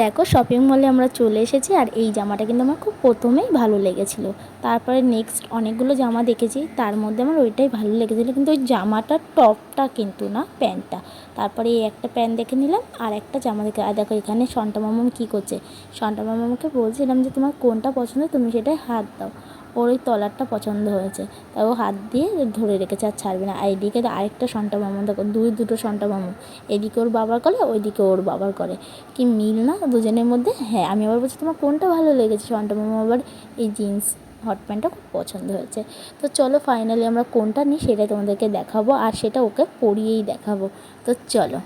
দেখো শপিং মলে আমরা চলে এসেছি আর এই জামাটা কিন্তু আমার খুব প্রথমেই ভালো লেগেছিল। তারপরে নেক্সট অনেকগুলো জামা দেখেছি, তার মধ্যে আমার ওইটাই ভালো লেগেছিলো, কিন্তু ওই জামাটার টপটা কিন্তু না, প্যান্টটা। তারপরে এই একটা প্যান্ট দেখে নিলাম, আর একটা জামা দেখে, আর দেখো এখানে সন্টা মামাম কী করছে। সন্টা মামাকে বলছিলাম যে, তোমার কোনটা পছন্দ, তুমি সেটাই হাত দাও। ওর ওই তলারটা পছন্দ হয়েছে। তাই ও হাত দিয়ে ধরে রেখেছে আর ছাড়বে না। আর এদিকে আরেকটা সন্টা মামা দেখো দুই দুটো সন্টা মামু। এদিকে ওর বাবার করে ওইদিকে ওর বাবার করে কি মিল না দুজনের মধ্যে? হ্যাঁ আমি আবার বলছি তোমার কোনটা ভালো লেগেছে? সন্টা মামা আবার এই জিন্স হট প্যান্টটা খুব পছন্দ হয়েছে। তো চলো ফাইনালি আমরা কোনটা নিই সেটা তোমাদেরকে দেখাবো আর সেটা ওকে পরিয়েই দেখাবো। তো চলো।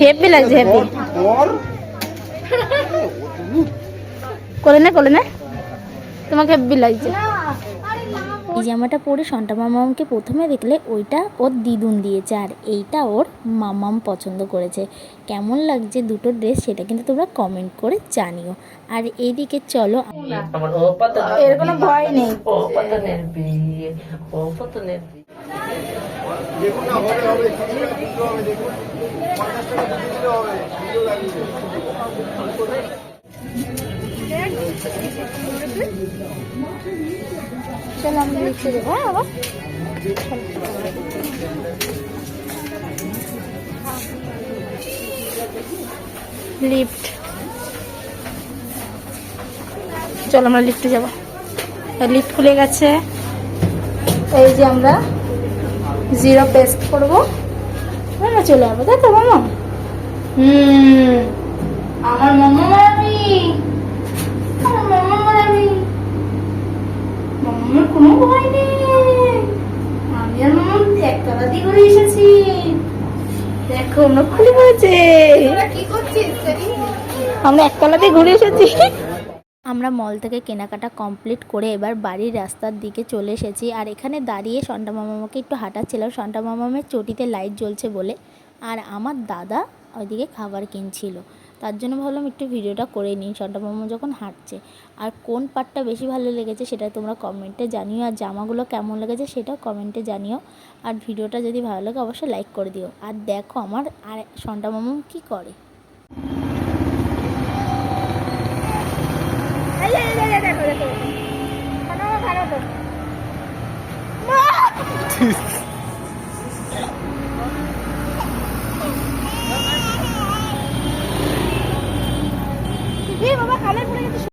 হেপি লাগছে হেপি করে নে করে নে তোমাকে হেব্বি লাগছে এই জামাটা পরে সন্টা মামামকে প্রথমে দেখলে ওইটা ওর দিদুন দিয়েছে আর এইটা ওর মামাম পছন্দ করেছে। কেমন লাগছে দুটো ড্রেস সেটা কিন্তু তোমরা কমেন্ট করে জানিও। আর এইদিকে চলো এর কোনো ভয় নেই। দেখুন চলো হ্যাঁ আমরা লিফটে যাব। লিফট খুলে গেছে। এই যে আমরা জিরো পেস্ট করব। আমরা চলে যাব তাই তো, মামা? হুম, আমার মামা মারাবি মামার কোনো ভয় নেই আমি আর মামা একতলা দিয়ে ঘুরে এসেছি দেখো আমরা খুলে আমরা একতলাতে ঘুরে এসেছি। আমরা মল থেকে কেনাকাটা কমপ্লিট করে এবার বাড়ির রাস্তার দিকে চলে এসেছি। আর এখানে দাঁড়িয়ে সন্টা মামাকে একটু হাঁটাচ্ছিলাম সন্টা মামামের চটিতে লাইট জ্বলছে বলে। আর আমার দাদা ওইদিকে খাবার কিনছিল। তার জন্য ভাবলাম একটু ভিডিওটা করে নিই সন্টা মামা যখন হাঁটছে আর কোন পার্টটা বেশি ভালো লেগেছে সেটা তোমরা কমেন্টে জানিও আর জামাগুলো কেমন লেগেছে সেটাও কমেন্টে জানিও আর ভিডিওটা যদি ভালো লাগে অবশ্যই লাইক করে দিও আর দেখো আমার আর সন্টা মামা কী করে দেখো দেখো